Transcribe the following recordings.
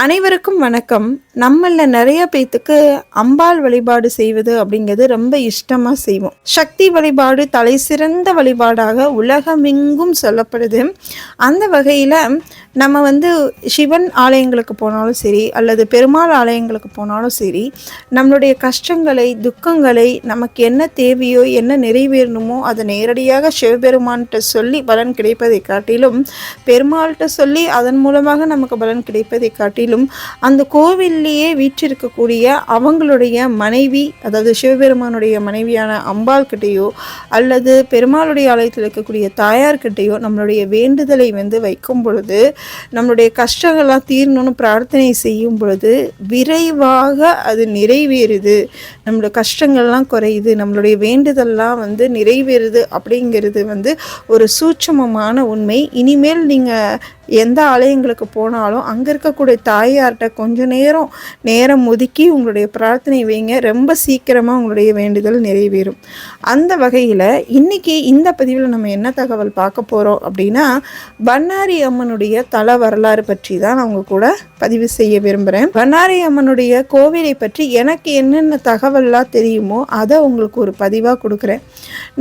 அனைவருக்கும் வணக்கம். நம்மள நிறைய பேத்துக்கு அம்பாள் வழிபாடு செய்வது அப்படிங்கிறது ரொம்ப இஷ்டமா செய்வோம். சக்தி வழிபாடு தலை சிறந்த வழிபாடாக உலகமெங்கும் சொல்லப்படுது. அந்த வகையில நம்ம வந்து சிவன் ஆலயங்களுக்கு போனாலும் சரி அல்லது பெருமாள் ஆலயங்களுக்கு போனாலும் சரி நம்மளுடைய கஷ்டங்களை துக்கங்களை நமக்கு என்ன தேவையோ என்ன நிறைவேறணுமோ அதை நேரடியாக சிவபெருமான்கிட்ட சொல்லி பலன் கிடைப்பதை காட்டிலும் பெருமாள்கிட்ட சொல்லி அதன் மூலமாக நமக்கு பலன் கிடைப்பதை காட்டிலும் அந்த கோவில்லையே வீற்றிருக்கக்கூடிய அவங்களுடைய மனைவி அதாவது சிவபெருமானுடைய மனைவியான அம்பாள்கிட்டேயோ அல்லது பெருமாளுடைய ஆலயத்தில் இருக்கக்கூடிய தாயார்கிட்டேயோ நம்மளுடைய வேண்டுதலை வந்து வைக்கும் பொழுது நம்மளுடைய கஷ்டங்கள்லாம் தீரணும்னு பிரார்த்தனை செய்யும் பொழுது விரைவாக அது நிறைவேறுது. நம்மளோட கஷ்டங்கள்லாம் குறையுது. நம்மளுடைய வேண்டுதல்லாம் வந்து நிறைவேறுது அப்படிங்கிறது வந்து ஒரு சூட்சமமான உண்மை. இனிமேல் நீங்கள் எந்த ஆலயங்களுக்கு போனாலும் அங்கே இருக்கக்கூடிய தாயார்கிட்ட கொஞ்சம் நேரம் நேரம் ஒதுக்கி உங்களுடைய பிரார்த்தனை வைங்க. ரொம்ப சீக்கிரமாக உங்களுடைய வேண்டுதல் நிறைவேறும். அந்த வகையில் இன்றைக்கி இந்த பதிவில் நம்ம என்ன தகவல் பார்க்க போகிறோம் அப்படின்னா பண்ணாரி அம்மனுடைய தல வரலாறு பற்றி தான் நான் உங்க கூட பதிவு செய்ய விரும்புகிறேன் பண்ணாரி அம்மனுடைய கோவிலை பற்றி எனக்கு என்னென்ன தகவல்லாம் தெரியுமோ அதை உங்களுக்கு ஒரு பதிவாக கொடுக்குறேன்.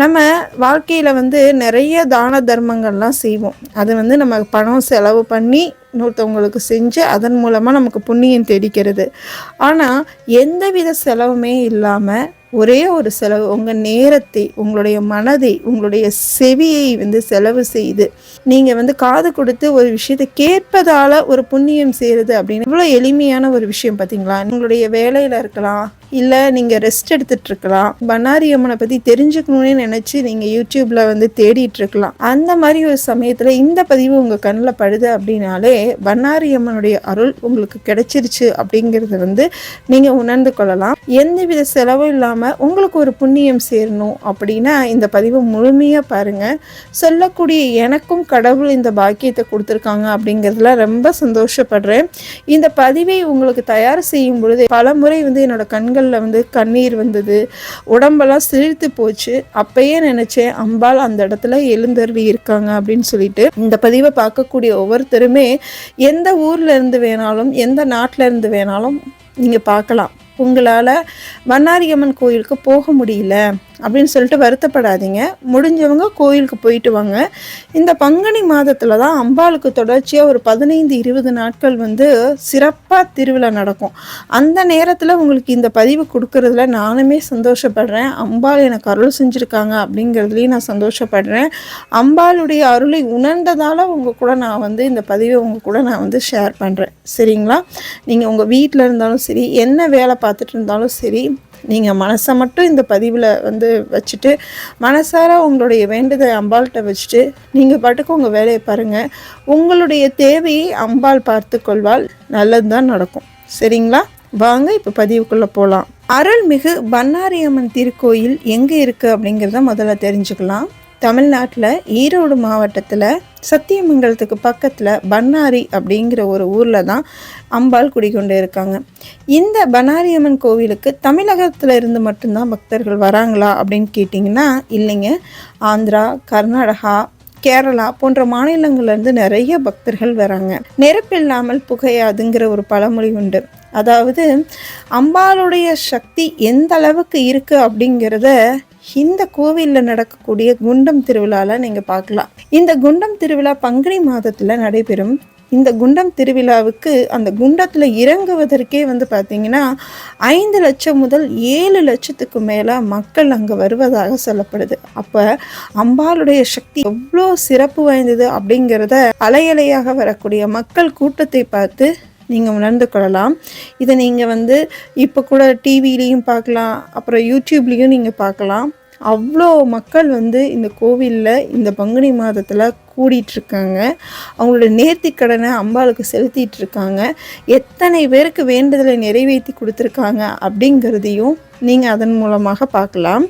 நம்ம வாழ்க்கையில் வந்து நிறைய தான தர்மங்கள்லாம் செய்வோம். அது வந்து நம்ம பணம் செ செலவு பண்ணி இன்னொருத்தவங்களுக்கு செஞ்சு அதன் மூலமாக நமக்கு புண்ணியம் தேடிக்கிறது. ஆனால் எந்தவித செலவுமே இல்லாமல் ஒரே ஒரு செலவு உங்கள் நேரத்தை உங்களுடைய மனதை உங்களுடைய செவியை வந்து செலவு செய்து நீங்கள் வந்து காது கொடுத்து ஒரு விஷயத்தை கேட்பதால் ஒரு புண்ணியம் செய்கிறது அப்படின்னு. இவ்வளோ எளிமையான ஒரு விஷயம் பார்த்தீங்களா உங்களுடைய வேலையில் இருக்கலாம் இல்லை நீங்கள் ரெஸ்ட் எடுத்துட்டு இருக்கலாம் பண்ணாரி அம்மனை பற்றி தெரிஞ்சுக்கணும்னு நினச்சி நீங்கள் யூடியூப்பில் வந்து தேடிட்டு இருக்கலாம் அந்த மாதிரி ஒரு சமயத்தில் இந்த பதிவு உங்கள் கண்ணில் படுது அப்படின்னாலே பண்ணாரி அம்மனுடைய அருள் உங்களுக்கு கிடைச்சிருச்சு அப்படிங்கிறத வந்து நீங்கள் உணர்ந்து கொள்ளலாம். எந்தவித செலவும் இல்லாமல் உங்களுக்கு ஒரு புண்ணியம் சேரணும் அப்படின்னா இந்த பதிவை முழுமையாக பாருங்கள் சொல்லக்கூடிய எனக்கும் கடவுள் இந்த பாக்கியத்தை கொடுத்துருக்காங்க அப்படிங்கிறதுல ரொம்ப சந்தோஷப்படுறேன். இந்த பதிவை உங்களுக்கு தயார் செய்யும் பொழுது பல முறை வந்து என்னோட கண்களில் வந்து கண்ணீர் வந்தது. உடம்பெல்லாம் சிரித்து போச்சு. அப்பயே நினச்சேன் அம்பாள் அந்த இடத்துல எழுந்தருளி இருக்காங்க அப்படின்னு சொல்லிட்டு. இந்த பதிவை பார்க்கக்கூடிய ஒவ்வொருத்தருமே எந்த ஊர்ல இருந்து வேணாலும் எந்த நாட்டில இருந்து வேணாலும் நீங்கள் பார்க்கலாம். உங்களால் வண்ணாரியம்மன் கோயிலுக்கு போக முடியல அப்படின்னு சொல்லிட்டு வருத்தப்படாதீங்க. முடிஞ்சவங்க கோயிலுக்கு போயிட்டு வாங்க. இந்த பங்குனி மாதத்தில் தான் அம்பாளுக்கு தொடர்ச்சியாக ஒரு பதினைந்து இருபது நாட்கள் வந்து சிறப்பாக திருவிழா நடக்கும். அந்த நேரத்தில் உங்களுக்கு இந்த பதிவு கொடுக்கறதுல நானுமே சந்தோஷப்படுறேன். அம்பாள் எனக்கு அருள் செஞ்சுருக்காங்க அப்படிங்கிறதுலையும் நான் சந்தோஷப்படுறேன். அம்பாளுடைய அருளை உணர்ந்ததால் உங்கள் கூட நான் வந்து இந்த பதிவை உங்கள் கூட நான் வந்து ஷேர் பண்ணுறேன் சரிங்களா? நீங்கள் உங்கள் வீட்டில் இருந்தாலும் சரி என்ன வேலை பார்த்துட்டு இருந்தாலும் சரி நீங்கள் மனசை மட்டும் இந்த பதிவில் வந்து வச்சுட்டு மனசார உங்களுடைய வேண்டுதலை அம்பாள்கிட்ட வச்சுட்டு நீங்கள் பாட்டுக்கு உங்கள் வேலையை பாருங்கள் உங்களுடைய தேவையை அம்பாள் பார்த்து கொள்வாள். நல்லது தான் நடக்கும். சரிங்களா? வாங்க இப்போ பதிவுக்குள்ளே போகலாம் அருள்மிகு பண்ணாரியம்மன் திருக்கோயில் எங்கே இருக்குது அப்படிங்கிறத முதல்ல தெரிஞ்சுக்கலாம். தமிழ்நாட்டில் ஈரோடு மாவட்டத்தில் சத்தியமங்கலத்துக்கு பக்கத்தில் பண்ணாரி அப்படிங்கிற ஒரு ஊரில் தான் அம்பாள் குடிகொண்டு இருக்காங்க. இந்த பண்ணாரியம்மன் கோவிலுக்கு தமிழகத்தில் இருந்து மட்டும்தான் பக்தர்கள் வராங்களா அப்படின்னு கேட்டிங்கன்னா இல்லைங்க. ஆந்திரா கர்நாடகா கேரளா போன்ற மாநிலங்கள்லேருந்து நிறைய பக்தர்கள் வராங்க. நெருப்பில்லாமல் புகையாதுங்கிற ஒரு பழமொழி உண்டு. அதாவது அம்பாளுடைய சக்தி எந்த அளவுக்கு இருக்குது அப்படிங்கிறத இந்த கோவிலில் நடக்கக்கூடிய குண்டம் திருவிழாவில் நீங்கள் பார்க்கலாம். இந்த குண்டம் திருவிழா பங்குனி மாதத்தில் நடைபெறும். இந்த குண்டம் திருவிழாவுக்கு அந்த குண்டத்தில் இறங்குவதற்கே வந்து பார்த்திங்கன்னா ஐந்து லட்சம் முதல் ஏழு லட்சத்துக்கு மேலே மக்கள் அங்கே வருவதாக சொல்லப்படுது. அப்போ அம்பாளுடைய சக்தி எவ்வளோ சிறப்பு வாய்ந்தது அப்படிங்கிறத அலையலையாக வரக்கூடிய மக்கள் கூட்டத்தை பார்த்து நீங்கள் உணர்ந்து கொள்ளலாம். இதை நீங்கள் வந்து இப்போ கூட டிவிலையும் பார்க்கலாம். அப்புறம் யூடியூப்லேயும் நீங்கள் பார்க்கலாம். அவ்வளோ மக்கள் வந்து இந்த கோவிலில் இந்த பங்குனி மாதத்தில் கூடிட்டுருக்காங்க. அவங்களோட நேர்த்தி கடனை அம்பாளுக்கு செலுத்திட்டு இருக்காங்க எத்தனை பேருக்கு வேண்டுதலை நிறைவேற்றி கொடுத்துருக்காங்க அப்படிங்கிறதையும் நீங்கள் அதன் மூலமாக பார்க்கலாம்.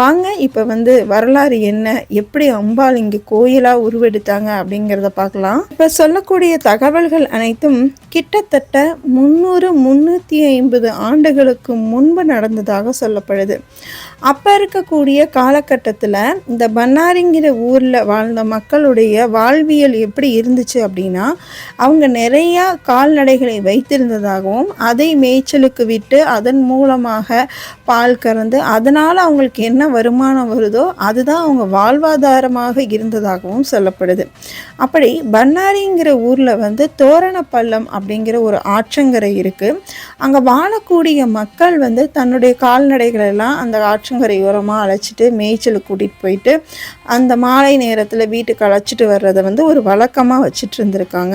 வாங்க இப்போ வந்து வரலாறு என்ன? எப்படி அம்பாள் இங்கே கோயிலாக உருவெடுத்தாங்க அப்படிங்கிறத பார்க்கலாம். இப்போ சொல்லக்கூடிய தகவல்கள் அனைத்தும் கிட்டத்தட்ட முந்நூறு முந்நூற்றி ஐம்பது ஆண்டுகளுக்கு முன்பு நடந்ததாக சொல்லப்படுது. அப்போ இருக்கக்கூடிய காலகட்டத்தில் இந்த பண்ணாரிங்கிற ஊரில் வாழ்ந்த மக்களுடைய அவங்களுடைய வாழ்வியல் எப்படி இருந்துச்சு அப்படின்னா அவங்க நிறையா கால்நடைகளை வைத்திருந்ததாகவும் அதை மேய்ச்சலுக்கு விட்டு அதன் மூலமாக பால் கறந்து அதனால் அவங்களுக்கு என்ன வருமானம் வருதோ அதுதான் அவங்க வாழ்வாதாரமாக இருந்ததாகவும் சொல்லப்படுது. அப்படி பண்ணாரிங்கிற ஊரில் வந்து தோரணப்பள்ளம் அப்படிங்கிற ஒரு ஆற்றங்கரை இருக்குது அங்கே வாழக்கூடிய மக்கள் வந்து தன்னுடைய கால்நடைகளெல்லாம் எல்லாம் அந்த ஆற்றங்கரையோரமாக அழைச்சிட்டு மேய்ச்சலுக்கு கூட்டிகிட்டு போயிட்டு அந்த மாலை நேரத்தில் வீட்டுக்கு வச்சுட்டு வர்றதை வந்து ஒரு வழக்கமாக வச்சுட்டு இருந்திருக்காங்க.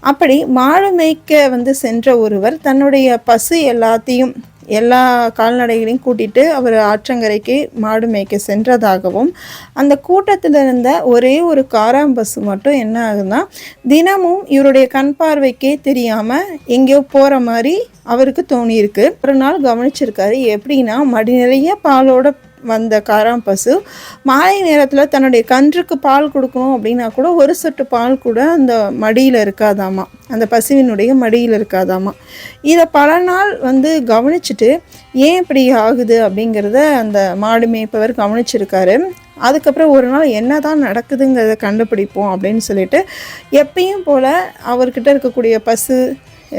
அப்படி மாடு மேய்க்க வந்து சென்ற ஒருவர் தன்னுடைய பசு எல்லாத்தையும் எல்லா கால்நடைகளையும் கூட்டிட்டு அவர் ஆற்றங்கரைக்கு மாடு மேய்க்க சென்றதாகவும் அந்த கூட்டத்தில் இருந்த ஒரே ஒரு காராம்பசு மட்டும் என்ன ஆகுதுன்னா தினமும் இவருடைய கண் பார்வைக்கே தெரியாமல் எங்கேயோ போகிற மாதிரி அவருக்கு தோணியிருக்கு. ஒரு நாள் கவனிச்சிருக்காரு எப்படின்னா மடி நிறைய பாலோட வந்த காராம் பசு மாலை நேரத்தில் தன்னுடைய கன்றுக்கு பால் கொடுக்கணும் அப்படின்னா கூட ஒரு சொட்டு பால் கூட அந்த மடியில் இருக்காதாமா. அந்த பசுவினுடைய மடியில் இருக்காதாமா. இதை பல நாள் வந்து கவனிச்சுட்டு ஏன் இப்படி ஆகுது அப்படிங்கிறத அந்த மாடு மேய்ப்பவர் கவனிச்சிருக்காரு. அதுக்கப்புறம் ஒரு நாள் என்ன தான் நடக்குதுங்கிறத கண்டுபிடிப்போம் அப்படின்னு சொல்லிட்டு எப்பயும் போல் அவர்கிட்ட இருக்கக்கூடிய பசு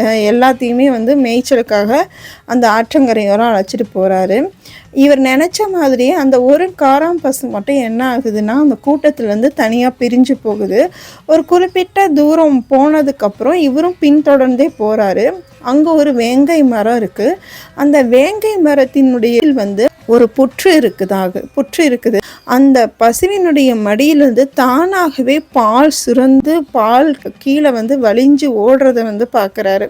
எல்லாத்தையுமே வந்து மேய்ச்சலுக்காக அந்த ஆற்றங்கரையோரம் அழைச்சிட்டு போகிறாரு இவர் நினச்ச மாதிரியே அந்த ஒரு காராம் பசு மட்டும் என்ன ஆகுதுன்னா அந்த கூட்டத்துலேருந்து தனியாக பிரிஞ்சு போகுது. ஒரு குறிப்பிட்ட தூரம் போனதுக்கப்புறம் இவரும் பின்தொடர்ந்தே போகிறாரு அங்கே ஒரு வேங்கை மரம் இருக்குது அந்த வேங்கை மரத்தினுடைய வந்து ஒரு புற்று இருக்குதாக புற்று இருக்குது. அந்த பசுவினுடைய மடியிலிருந்து தானாகவே பால் சுரந்து பால் கீழே வந்து வலிஞ்சு ஓடுறத வந்து பார்க்குறாரு.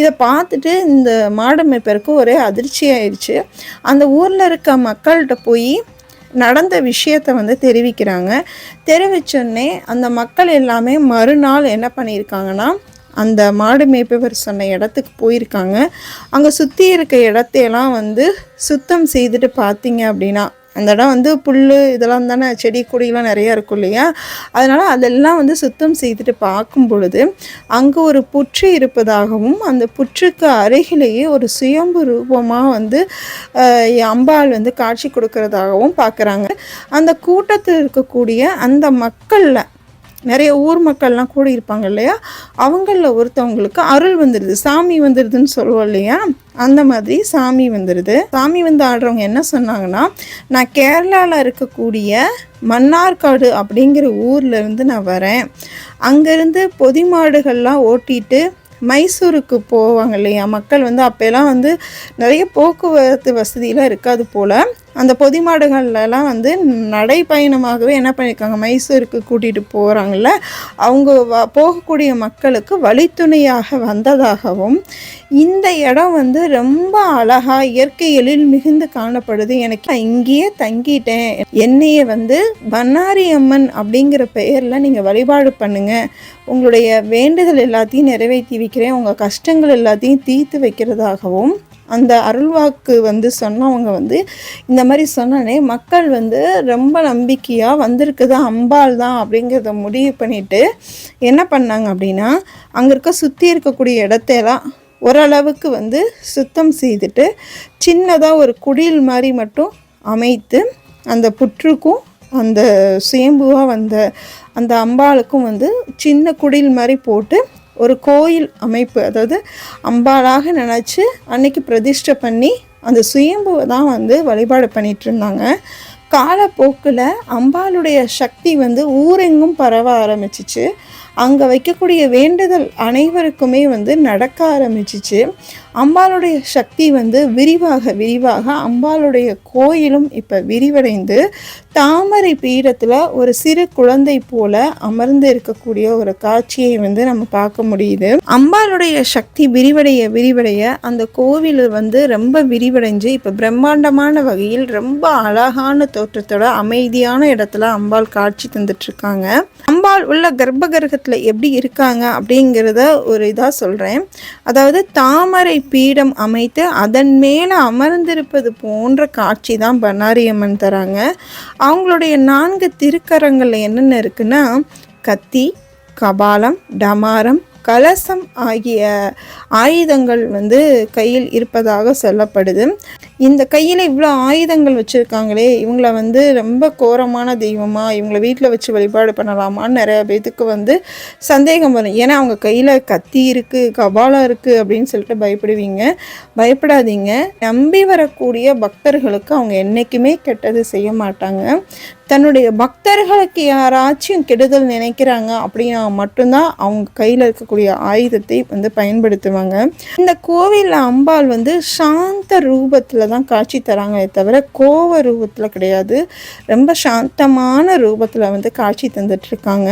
இதை பார்த்துட்டு இந்த மாடமைப்பருக்கு ஒரே அதிர்ச்சி ஆயிடுச்சு. அந்த ஊரில் இருக்க மக்கள்கிட்ட போய் நடந்த விஷயத்த வந்து தெரிவிக்கிறாங்க. தெரிவிச்சோடனே அந்த மக்கள் எல்லாமே மறுநாள் என்ன பண்ணியிருக்காங்கன்னா அந்த மாடு மேய்ப்பவர் சொன்ன இடத்துக்கு போயிருக்காங்க. அங்கே சுற்றி இருக்க இடத்தையெல்லாம் வந்து சுத்தம் செய்துட்டு பார்த்தீங்க அப்படின்னா அந்த இடம் வந்து புல் இதெல்லாம் தானே செடி கொடிலாம் நிறையா இருக்கும் இல்லையா? அதனால் அதெல்லாம் வந்து சுத்தம் செய்துட்டு பார்க்கும் பொழுது அங்கே ஒரு புற்று இருப்பதாகவும் அந்த புற்றுக்கு அருகிலேயே ஒரு சுயம்பு ரூபமாக வந்து அம்பாள் வந்து காட்சி கொடுக்கறதாகவும் பார்க்குறாங்க அந்த கூட்டத்தில் இருக்கக்கூடிய அந்த மக்களில் நிறைய ஊர் மக்கள்லாம் கூடி இருப்பாங்க இல்லையா? அவங்களில் ஒருத்தவங்களுக்கு அருள் வந்துடுது சாமி வந்துடுதுன்னு சொல்லுவோம் இல்லையா? அந்த மாதிரி சாமி வந்துடுது சாமி வந்து ஆடுறவங்க என்ன சொன்னாங்கன்னா நான் கேரளாவில் இருக்கக்கூடிய மன்னார்காடு அப்படிங்கிற ஊர்லேருந்து நான் வரேன். அங்கேருந்து பொதி மாடுகள்லாம் ஓட்டிட்டு மைசூருக்கு போவாங்க இல்லையா? மக்கள் வந்து அப்போல்லாம் வந்து நிறைய போக்குவரத்து வசதியெலாம் இருக்காது போல். அந்த பொதி மாடுகள்லாம் வந்து நடைப்பயணமாகவே என்ன பண்ணியிருக்காங்க? மைசூருக்கு கூட்டிகிட்டு போகிறாங்கள அவங்க வ போகக்கூடிய மக்களுக்கு வழித்துணையாக வந்ததாகவும் இந்த இடம் வந்து ரொம்ப அழகாக இயற்கை எழில் மிகுந்து காணப்படுது. எனக்கு இங்கேயே தங்கிட்டேன். என்னையே வந்து பன்னாரி அம்மன் அப்படிங்கிற பெயரில் நீங்கள் வழிபாடு பண்ணுங்கள் உங்களுடைய வேண்டுதல் எல்லாத்தையும் நிறைவேற்றி வைக்கிறேன். உங்கள் கஷ்டங்கள் எல்லாத்தையும் தீர்த்து வைக்கிறதாகவும் அந்த அருள்வாக்கு வந்து சொன்னவங்க வந்து இந்த மாதிரி சொன்னனே மக்கள் வந்து ரொம்ப நம்பிக்கையாக வந்திருக்குது அம்பாள் தான் அப்படிங்கிறத முடிவு பண்ணிவிட்டு என்ன பண்ணாங்க அப்படின்னா அங்கே இருக்க சுற்றி இருக்கக்கூடிய இடத்தையெல்லாம் ஓரளவுக்கு வந்து சுத்தம் செய்துட்டு சின்னதாக ஒரு குடில் மாதிரி மட்டும் அமைத்து அந்த புற்றுக்கும் அந்த சுயம்புவாக வந்த அந்த அம்பாளுக்கும் வந்து சின்ன குடில் மாதிரி போட்டு ஒரு கோயில் அமைப்பு அதாவது அம்பாளாக நினச்சி அன்னைக்கு பிரதிஷ்டை பண்ணி அந்த சுயம்புவை தான் வந்து வழிபாடு பண்ணிகிட்டு இருந்தாங்க. காலப்போக்கில் அம்பாளுடைய சக்தி வந்து ஊரெங்கும் பரவ ஆரம்பிச்சிச்சு. அங்கே வைக்கக்கூடிய வேண்டுதல் அனைவருக்குமே வந்து நடக்க ஆரம்பிச்சிச்சு. அம்பாளுடைய சக்தி வந்து விரிவாக விரிவாக அம்பாளுடைய கோயிலும் இப்போ விரிவடைந்து தாமரை பீடத்தில் ஒரு சிறு குழந்தை போல அமர்ந்து இருக்கக்கூடிய ஒரு காட்சியை வந்து நம்ம பார்க்க முடியுது. அம்பாளுடைய சக்தி விரிவடைய விரிவடைய அந்த கோவில் வந்து ரொம்ப விரிவடைஞ்சு இப்போ பிரம்மாண்டமான வகையில் ரொம்ப அழகான தோற்றத்தோட அமைதியான இடத்துல அம்பாள் காட்சி தந்துட்டுருக்காங்க. அம்பாள் உள்ள கர்ப்பகிரகத்தில் எப்படி இருக்காங்க அப்படிங்கிறத ஒரு இதாக சொல்கிறேன் அதாவது தாமரை பீடம் அமைத்து அதன் மேலே அமர்ந்திருப்பது போன்ற காட்சி தான் பண்ணாரியம்மன் தராங்க. அவங்களுடைய நான்கு திருக்கரங்களில் என்னென்ன இருக்குன்னா கத்தி கபாலம் டமாரம் கலசம் ஆகிய ஆயுதங்கள் வந்து கையில் இருப்பதாக சொல்லப்படுது. இந்த கையில் இவ்வளோ ஆயுதங்கள் வச்சுருக்காங்களே இவங்கள வந்து ரொம்ப கோரமான தெய்வமாக இவங்கள வீட்டில் வச்சு வழிபாடு பண்ணலாமான்னு நிறைய பேத்துக்கு வந்து சந்தேகம் வரும். ஏன்னா அவங்க கையில் கத்தி இருக்குது கபாலம் இருக்குது அப்படின்னு சொல்லிட்டு பயப்படுவீங்க. பயப்படாதீங்க. நம்பி வரக்கூடிய பக்தர்களுக்கு அவங்க என்றைக்குமே கெட்டது செய்ய மாட்டாங்க. தன்னுடைய பக்தர்களுக்கு யாராச்சும் கெடுதல் நினைக்கிறாங்க அப்படின்னா மட்டும்தான் அவங்க கையில் இருக்கக்கூடிய ஆயுதத்தை வந்து பயன்படுத்துவாங்க. இந்த கோவிலில் அம்பாள் வந்து சாந்த ரூபத்தில் தான் காட்சி தராங்களே தவிர கோவ ரூபத்தில் கிடையாது. ரொம்ப சாந்தமான ரூபத்தில் வந்து காட்சி தந்துட்டுருக்காங்க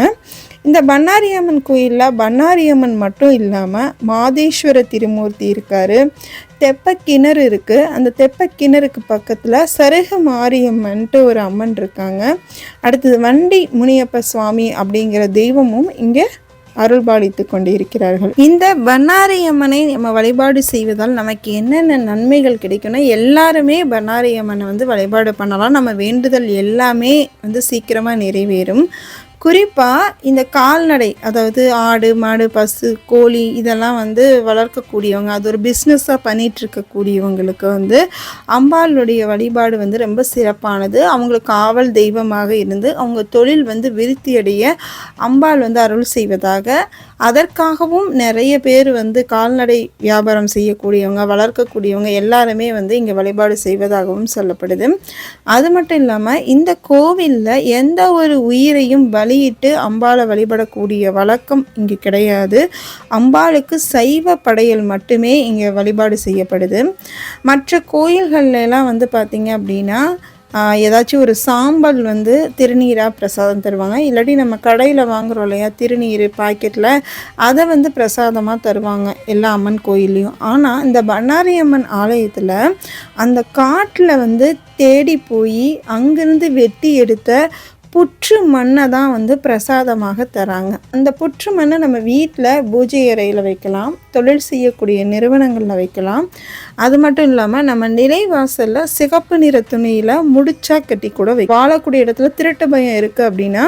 இந்த பண்ணாரியம்மன் கோயிலில் பண்ணாரியம்மன் மட்டும் இல்லாமல் மாதேஸ்வர திருமூர்த்தி இருக்கார். தெப்ப கிணறு இருக்குது அந்த தெப்ப கிணறுக்கு பக்கத்தில் சருகு மாரியம்மன்ட்டு ஒரு அம்மன் இருக்காங்க. அடுத்தது வண்டி முனியப்ப சுவாமி அப்படிங்கிற தெய்வமும் இங்கே அருள்பாலித்து கொண்டு இருக்கிறார்கள் இந்த பண்ணாரி அம்மனை நம்ம வழிபாடு செய்வதால் நமக்கு என்னென்ன நன்மைகள் கிடைக்கும்னா எல்லாருமே பண்ணாரி அம்மனை வந்து வழிபாடு பண்ணலாம். நம்ம வேண்டுதல் எல்லாமே வந்து சீக்கிரமாக நிறைவேறும். குறிப்பாக இந்த கால்நடை அதாவது ஆடு மாடு பசு கோழி இதெல்லாம் வந்து வளர்க்கக்கூடியவங்க அது ஒரு பிஸ்னஸாக பண்ணிகிட்டு இருக்கக்கூடியவங்களுக்கு வந்து அம்பாளுடைய வழிபாடு வந்து ரொம்ப சிறப்பானது. அவங்களுக்கு காவல் தெய்வமாக இருந்து அவங்க தொழில் வந்து விருத்தியடைய அம்பாள் வந்து அருள் செய்வதாக. அதற்காகவும் நிறைய பேர் வந்து கால்நடை வியாபாரம் செய்யக்கூடியவங்க வளர்க்கக்கூடியவங்க எல்லாருமே வந்து இங்கே வழிபாடு செய்வதாகவும் சொல்லப்படுது. அது மட்டும் இல்லாமல் இந்த கோவிலில் எந்த ஒரு உயிரையும் பலியிட்டு அம்பாளை வழிபடக்கூடிய வழக்கம் இங்கே கிடையாது. அம்பாளுக்கு சைவ படையல் மட்டுமே இங்கே வழிபாடு செய்யப்படுது. மற்ற கோயில்கள்லாம் வந்து பார்த்திங்க அப்படின்னா ஏதாச்சும் ஒரு சாம்பல் வந்து திருநீராக பிரசாதம் தருவாங்க. இல்லாட்டி நம்ம கடையில் வாங்குகிறோம் இல்லையா திருநீர் பாக்கெட்டில் அதை வந்து பிரசாதமாக தருவாங்க எல்லா அம்மன் கோயில்லையும். ஆனால் இந்த பண்ணாரி அம்மன் ஆலயத்தில் அந்த காட்டில் வந்து தேடி போய் அங்கேருந்து வெட்டி எடுத்த புற்று மண்ணை தான் வந்து பிரசாதமாக தராங்க. அந்த புற்று மண்ணை நம்ம வீட்டில் பூஜை அறையில் வைக்கலாம் தொழில் செய்யக்கூடிய நிறுவனங்களில் வைக்கலாம். அது மட்டும் இல்லாமல் நம்ம நிலைவாசலில் சிகப்பு நிற துணியில் முடிச்சா கட்டி கூட வை வாழக்கூடிய இடத்துல திருட்டு பயம் இருக்குது அப்படின்னா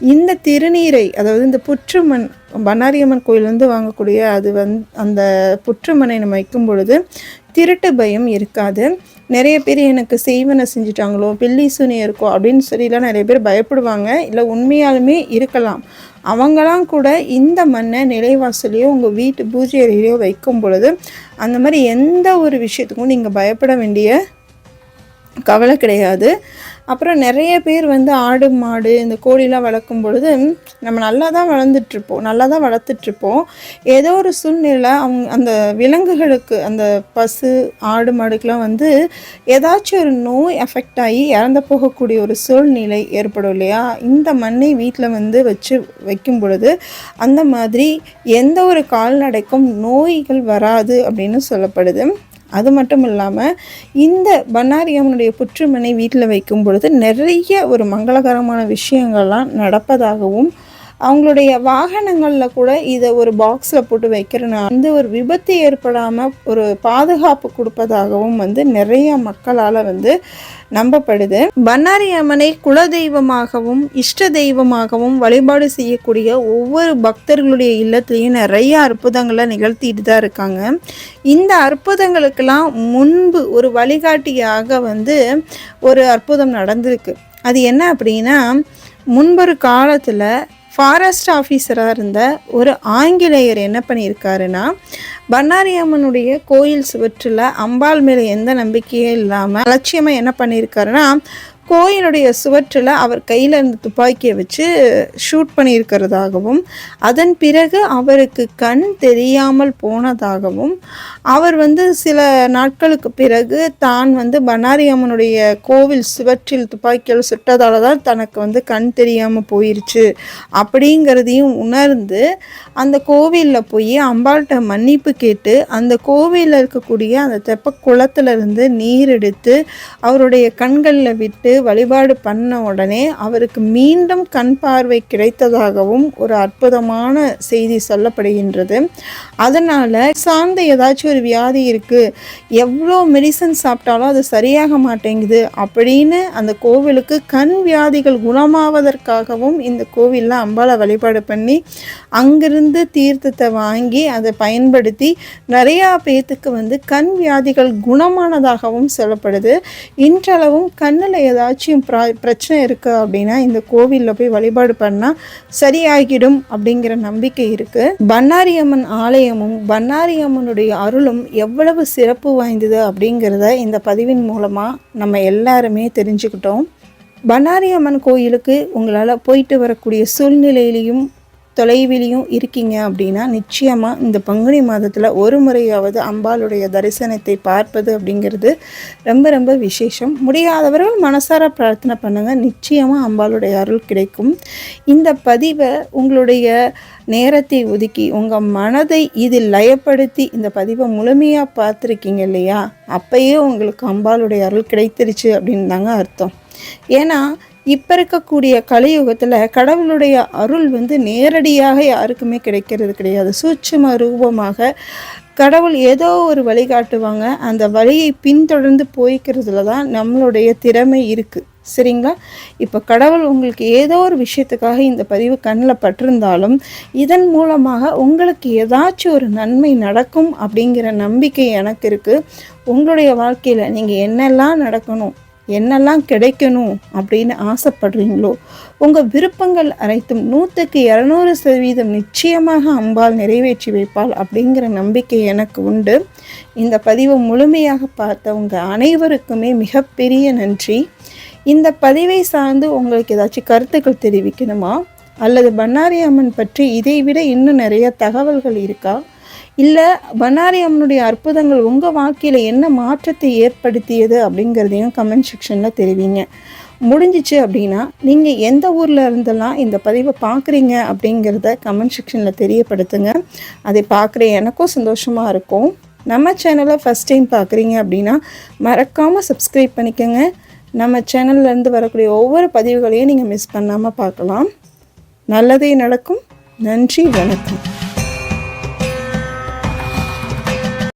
இந்த திருநீரை அதாவது இந்த புற்றுமண் பண்ணாரியம்மன் கோயிலேருந்து வாங்கக்கூடிய அது வந்து அந்த புற்றுமனை நம்ம வைக்கும் பொழுது திருட்டு பயம் இருக்காது. நிறைய பேர் எனக்கு செய்வனை செஞ்சிட்டாங்களோ பில்லி சுனி இருக்கோ அப்படின்னு சொல்லிலாம் நிறைய பேர் பயப்படுவாங்க. இல்லை உண்மையாலுமே இருக்கலாம். அவங்களாம் கூட இந்த மண்ணை நிலைவாசலையோ உங்கள் வீட்டு பூஜை அறையிலையோ வைக்கும் பொழுது அந்த மாதிரி எந்த ஒரு விஷயத்துக்கும் நீங்கள் பயப்பட வேண்டிய கவலை கிடையாது. அப்புறம் நிறைய பேர் வந்து ஆடு மாடு இந்த கோழிலாம் வளர்க்கும் பொழுது நம்ம நல்லா தான் வளர்ந்துட்ருப்போம் நல்லா தான் வளர்த்துட்ருப்போம் ஏதோ ஒரு சூழ்நிலை அவங்க அந்த விலங்குகளுக்கு அந்த பசு ஆடு மாடுக்கெலாம் வந்து ஏதாச்சும் ஒரு நோய் எஃபெக்ட் ஆகி இறந்து போகக்கூடிய ஒரு சூழ்நிலை ஏற்படும் இல்லையா? இந்த மண்ணை வீட்டில் வந்து வச்சு வைக்கும் பொழுது அந்த மாதிரி எந்த ஒரு கால்நடைக்கும் நோய்கள் வராது அப்படின்னு சொல்லப்படுது. அது மட்டும் இல்லாமல் இந்த பண்ணாரி அம்மனுடைய புற்றுமனை வீட்டில் வைக்கும் பொழுது நிறைய ஒரு மங்களகரமான விஷயங்கள்லாம் நடப்பதாகவும் அவங்களுடைய வாகனங்களில் கூட இதை ஒரு பாக்ஸில் போட்டு வைக்கிறனால வந்து ஒரு விபத்து ஏற்படாமல் ஒரு பாதுகாப்பு கொடுப்பதாகவும் வந்து நிறைய மக்களால் வந்து நம்பப்படுது. பண்ணாரி அம்மனை குலதெய்வமாகவும் இஷ்ட தெய்வமாகவும் வழிபாடு செய்யக்கூடிய ஒவ்வொரு பக்தர்களுடைய இல்லத்திலையும் நிறைய அற்புதங்களை நிகழ்த்திட்டு தான் இருக்காங்க. இந்த அற்புதங்களுக்கெல்லாம் முன்பு ஒரு வழிகாட்டியாக வந்து ஒரு அற்புதம் நடந்திருக்கு. அது என்ன அப்படின்னா முன்பொரு காலத்தில் ஃபாரஸ்ட் ஆஃபீஸராக இருந்த ஒரு ஆங்கிலேயர் என்ன பண்ணியிருக்காருன்னா பண்ணாரி அம்மனுடைய கோயில் சுவற்றில் அம்பாள் மேலே எந்த நம்பிக்கையும் இல்லாமல் அலட்சியமாக என்ன பண்ணியிருக்காருன்னா கோயிலுடைய சுவற்றில் அவர் கையில் இருந்த துப்பாக்கியை வச்சு ஷூட் பண்ணியிருக்கிறதாகவும் அதன் பிறகு அவருக்கு கண் தெரியாமல் போனதாகவும் அவர் வந்து சில நாட்களுக்கு பிறகு தான் வந்து பனாரி அம்மனுடைய கோவில் சுவற்றில் துப்பாக்கியால் சுட்டதால தான் தனக்கு வந்து கண் தெரியாமல் போயிருச்சு. அப்படிங்கிறதையும் உணர்ந்து அந்த கோவிலில் போய் அம்பாள்கிட்ட மன்னிப்பு கேட்டு அந்த கோவிலில் இருக்கக்கூடிய அந்த தெப்ப குளத்துலேருந்து நீர் எடுத்து அவருடைய கண்களில் விட்டு வழிபாடு பண்ண உடனே அவருக்கு மீண்டும் கண் பார்வை கிடைத்ததாகவும் ஒரு அற்புதமான செய்தி சொல்லப்படுகின்றது. அதனால் சார்ந்த ஏதாச்சும் ஒரு வியாதி இருக்குது எவ்வளோ மெடிசன் சாப்பிட்டாலும் அது சரியாக மாட்டேங்குது. அப்படின்னு அந்த கோவிலுக்கு கண் வியாதிகள் குணமாவதற்காகவும் இந்த கோவிலில் அம்பாவை வழிபாடு பண்ணி அங்கிருந்து தீர்த்தத்தை வாங்கி அதை பயன்படுத்தி நிறையா பேர்த்துக்கு வந்து கண் வியாதிகள் குணமானதாகவும் சொல்லப்படுது. இன்றளவும் கண்ணில் ஏதாச்சும் பிரச்சனை இருக்குது அப்படின்னா இந்த கோவிலில் போய் வழிபாடு பண்ணால் சரியாகிடும் அப்படிங்கிற நம்பிக்கை இருக்குது பண்ணாரி அம்மன் ஆலயமும் பண்ணாரி அம்மனுடைய அருளும் எவ்வளவு சிறப்பு வாய்ந்தது அப்படிங்கிறத இந்த பதிவின் மூலமாக நம்ம எல்லாருமே தெரிஞ்சுக்கிட்டோம். பண்ணாரி அம்மன் கோயிலுக்கு உங்களால் போயிட்டு வரக்கூடிய சூழ்நிலையிலையும் தொலைவிலையும் இருக்கீங்க அப்படின்னா நிச்சயமாக இந்த பங்குனி மாதத்தில் ஒரு முறையாவது அம்பாளுடைய தரிசனத்தை பார்ப்பது அப்படிங்கிறது ரொம்ப ரொம்ப விசேஷம். முடியாதவர்கள் மனசார பிரார்த்தனை பண்ணுங்கள் நிச்சயமாக அம்பாளுடைய அருள் கிடைக்கும். இந்த பதிவை உங்களுடைய நேரத்தை ஒதுக்கி உங்கள் மனதை இதில் லயப்படுத்தி இந்த பதிவை முழுமையாக பார்த்துருக்கீங்க இல்லையா? அப்பயே உங்களுக்கு அம்பாளுடைய அருள் கிடைத்திருச்சு அப்படின்னு தாங்க அர்த்தம். ஏன்னா இப்போ இருக்கக்கூடிய கலியுகத்தில் கடவுளுடைய அருள் வந்து நேரடியாக யாருக்குமே கிடைக்கிறது கிடையாது. சூட்சும ரூபமாக கடவுள் ஏதோ ஒரு வழி காட்டுவாங்க. அந்த வழியை பின்தொடர்ந்து போய்க்கிறதுல தான் நம்மளுடைய திறமை இருக்குது சரிங்களா? இப்போ கடவுள் உங்களுக்கு ஏதோ ஒரு விஷயத்துக்காக இந்த பதிவு கண்ணில் பட்டிருந்தாலும் இதன் மூலமாக உங்களுக்கு ஏதாச்சும் ஒரு நன்மை நடக்கும் அப்படிங்கிற நம்பிக்கை எனக்கு இருக்குது உங்களுடைய வாழ்க்கையில் நீங்கள் என்னெல்லாம் நடக்கணும்? என்னெல்லாம் கிடைக்கணும் அப்படின்னு ஆசைப்படுறீங்களோ உங்கள் விருப்பங்கள் அனைத்தும் நூற்றுக்கு இரநூறு சதவீதம் நிச்சயமாக அம்பாள் நிறைவேற்றி வைப்பாள் அப்படிங்கிற நம்பிக்கை எனக்கு உண்டு. இந்த பதிவை முழுமையாக பார்த்தவங்க அனைவருக்குமே மிகப்பெரிய நன்றி. இந்த பதிவை சார்ந்து உங்களுக்கு ஏதாச்சும் கருத்துக்கள் தெரிவிக்கணுமா? அல்லது பண்ணாரி அம்மன் பற்றி இதை விட இன்னும் நிறைய தகவல்கள் இருக்கா? இல்லை பண்ணாரி அம்மனுடைய அற்புதங்கள் உங்கள் வாழ்க்கையில் என்ன மாற்றத்தை ஏற்படுத்தியது அப்படிங்கிறதையும் கமெண்ட் செக்ஷனில் தெரிவிங்க. முடிஞ்சிச்சு அப்படின்னா நீங்கள் எந்த ஊரில் இருந்தெல்லாம் இந்த பதிவை பார்க்குறீங்க அப்படிங்கிறத கமெண்ட் செக்ஷனில் தெரியப்படுத்துங்க. அதை பார்க்குற எனக்கும் சந்தோஷமாக இருக்கும். நம்ம சேனலை ஃபஸ்ட் டைம் பார்க்குறீங்க அப்படின்னா மறக்காமல் சப்ஸ்கிரைப் பண்ணிக்கோங்க. நம்ம சேனல்லேருந்து வரக்கூடிய ஒவ்வொரு பதிவுகளையும் நீங்கள் மிஸ் பண்ணாமல் பார்க்கலாம். நல்லதே நடக்கும். நன்றி வணக்கம்.